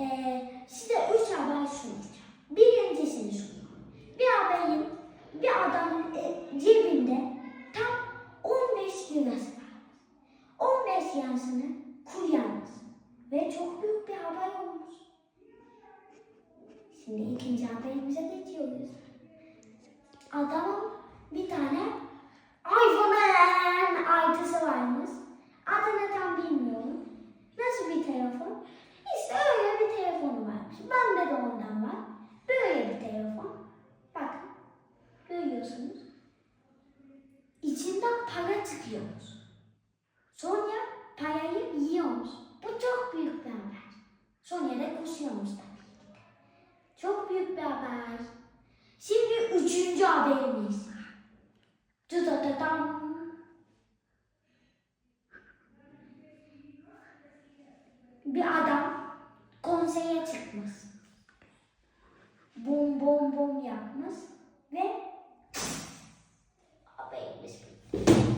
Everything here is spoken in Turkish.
Ee, size üç haber sunacağım. Birincisini sunuyorum. Bir haberin bir adamın e, cebinde tam 15 lirası var. 15 lirasını kullanmış. Ve çok büyük bir haber olmuş. Şimdi ikinci haberimize geçiyoruz. Ondan var. Böyle bir telefon. Bakın. Görüyorsunuz. İçinden para çıkıyormuş. Sonra parayı yiyormuş. Bu çok büyük bir haber. Sonra da koşuyormuş tabii ki de. Çok büyük bir haber. Şimdi üçüncü haberimiz. Dıdıdıdam. Bir adam konseye çıkmış. Bom bom bom yapmış ve bitti.